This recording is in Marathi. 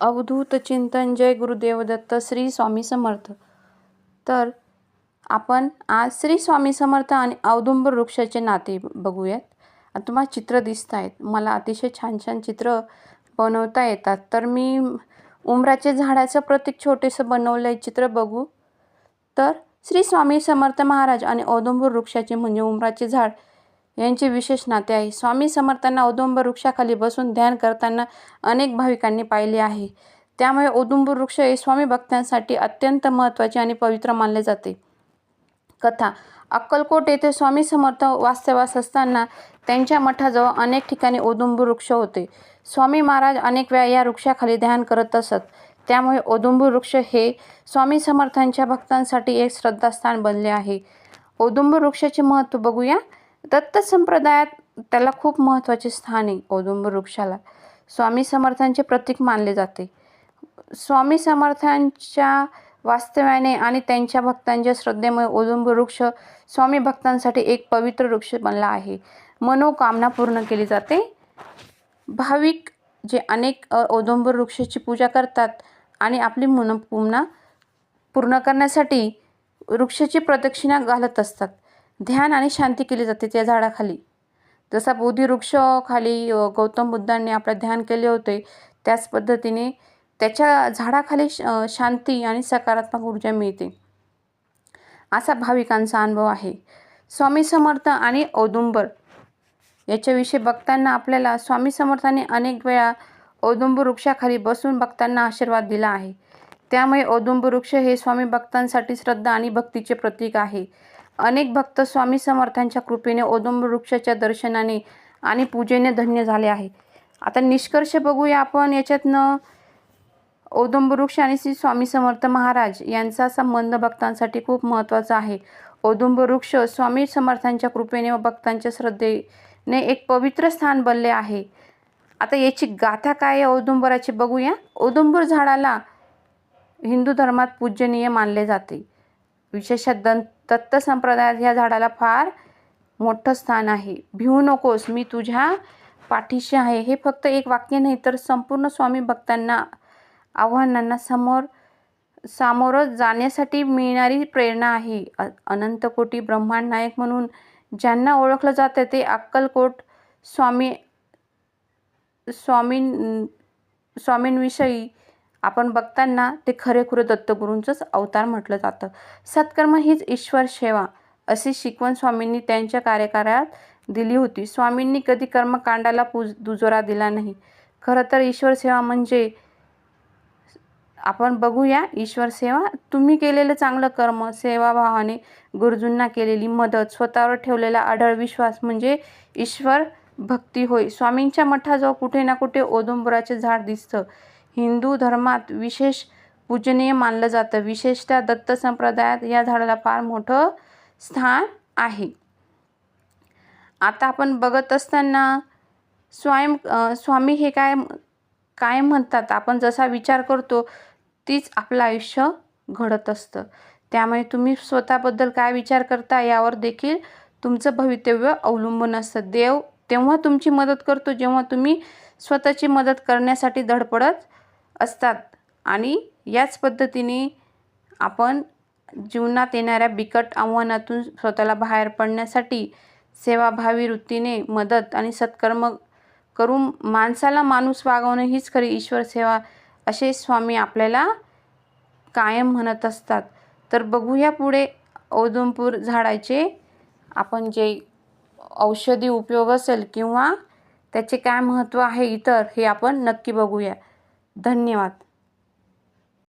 अवधूत चिंतन जय गुरुदेव दत्त श्री स्वामी समर्थ. तर आपण आज श्री स्वामी समर्थ आणि औदुंबर वृक्षाचे नाते बघूयात. तुम्हाला चित्र दिसत आहेत. मला अतिशय छान छान चित्र बनवता येतात. तर मी उमराचे झाडाचं प्रतीक छोटेसं बनवलं आहे चित्र बघू. तर श्री स्वामी समर्थ महाराज आणि औदुंबर वृक्षाचे म्हणजे उमराचे झाड यांचे विशेष नाते आहे. स्वामी समर्थांना औदुंबर वृक्षाखाली बसून ध्यान करताना अनेक भाविकांनी पाहिले आहे. त्यामुळे औदुंबर वृक्ष हे स्वामी भक्तांसाठी अत्यंत महत्त्वाचे आणि पवित्र मानले जाते. कथा. अक्कलकोट येथे स्वामी समर्थ वास्तव्यास असताना त्यांच्या मठाजवळ अनेक ठिकाणी औदुंबर वृक्ष होते. स्वामी महाराज अनेक वेळा या वृक्षाखाली ध्यान करत असत. त्यामुळे औदुंबर वृक्ष हे स्वामी समर्थांच्या भक्तांसाठी एक श्रद्धास्थान बनले आहे. औदुंबर वृक्षाचे महत्त्व बघूया. दत्त संप्रदायात त्याला खूप महत्त्वाचे स्थान आहे औदुंब वृक्षाला. स्वामी समर्थांचे प्रतीक मानले जाते. स्वामी समर्थांच्या वास्तव्याने आणि त्यांच्या भक्तांच्या श्रद्धेमुळे ओदुंब वृक्ष स्वामी भक्तांसाठी एक पवित्र वृक्ष बनला आहे. मनोकामना पूर्ण केली जाते. भाविक जे अनेक ओदुंब वृक्षाची पूजा करतात आणि आपली मनोकामना पूर्ण करण्यासाठी वृक्षाची प्रदक्षिणा घालत असतात. ध्यान आणि शांती केली जाते त्या झाडाखाली. जसा बोधी वृक्षाखाली गौतम बुद्धांनी आपलं ध्यान केले होते त्याच पद्धतीने त्याच्या झाडाखाली श- शांती आणि सकारात्मक ऊर्जा मिळते. असा भाविकांचा अनुभव आहे. स्वामी समर्थ आणि औदुंबर याच्याविषयी बघताना आपल्याला स्वामी समर्थांनी अनेक वेळा औदुंबर वृक्षाखाली बसून भक्तांना आशीर्वाद दिला आहे. त्यामुळे औदुंबर वृक्ष हे स्वामी भक्तांसाठी श्रद्धा आणि भक्तीचे प्रतीक आहे. अनेक भक्त स्वामी समर्थांच्या कृपेने ओदुंब वृक्षाच्या दर्शनाने आणि पूजेने धन्य झाले आहे. आता निष्कर्ष बघूया आपण याच्यातनं ओदुंब वृक्ष आणि श्री स्वामी समर्थ महाराज यांचा संबंध भक्तांसाठी खूप महत्त्वाचा आहे. औदुंब वृक्ष स्वामी समर्थांच्या कृपेने व भक्तांच्या श्रद्धेने एक पवित्र स्थान बनले आहे. आता याची गाथा काय आहे औदुंबराची बघूया. औदुंबर झाडाला हिंदू धर्मात पूजनीय मानले जाते. विशेषतः दंत दत्त संप्रदायात ह्या झाडाला फार मोठं स्थान आहे. भिवू नकोस मी तुझ्या पाठीशी आहे. हे फक्त एक वाक्य नाही तर संपूर्ण स्वामी भक्तांना आव्हानांना समोर सामोरं जाण्यासाठी मिळणारी प्रेरणा आहे. अ ब्रह्मांड नायक म्हणून ज्यांना ओळखलं जातं ते अक्कलकोट स्वामी स्वामीं स्वामींविषयी आपण बघताना ते खरेखुरे दत्तगुरूंचंच अवतार म्हटलं जातं. सत्कर्म हीच ईश्वर सेवा अशी शिकवण स्वामींनी त्यांच्या कार्यकाळात दिली होती. स्वामींनी कधी कर्मकांडाला पूज दुजोरा दिला नाही. खरं तर ईश्वर सेवा म्हणजे आपण बघूया ईश्वर सेवा तुम्ही केलेलं चांगलं कर्म सेवाभावाने गुरुजींना केलेली मदत स्वतःवर ठेवलेला आढळ विश्वास म्हणजे ईश्वर भक्ती होय. स्वामींच्या मठाजवळ कुठे ना कुठे ओदुंबुराचे झाड दिसतं. हिंदू धर्मात विशेष पूजनीय मानलं जातं. विशेषतः दत्त संप्रदायात या झाडाला फार मोठं स्थान आहे. आता आपण बघत असताना स्वयं स्वामी हे काय काय म्हणतात? आपण जसा विचार करतो तीच आपलं आयुष्य घडत असतं. त्यामुळे तुम्ही स्वतःबद्दल काय विचार करता यावर देखील तुमचं भवितव्य अवलंबून असतं. देव तेव्हा तुमची मदत करतो जेव्हा तुम्ही स्वतःची मदत करण्यासाठी धडपडत असतात. आणि याच पद्धतीने आपण जीवनात येणाऱ्या बिकट आव्हानातून स्वतःला बाहेर पडण्यासाठी सेवाभावी वृत्तीने मदत आणि सत्कर्म करून माणसाला माणूस वागवणं हीच खरी ईश्वर सेवा असे स्वामी आपल्याला कायम म्हणत असतात. तर बघूया पुढे औदुंपूर झाडाचे आपण जे औषधी उपयोग असेल किंवा त्याचे काय महत्त्व आहे इतर हे आपण नक्की बघूया. धन्यवाद.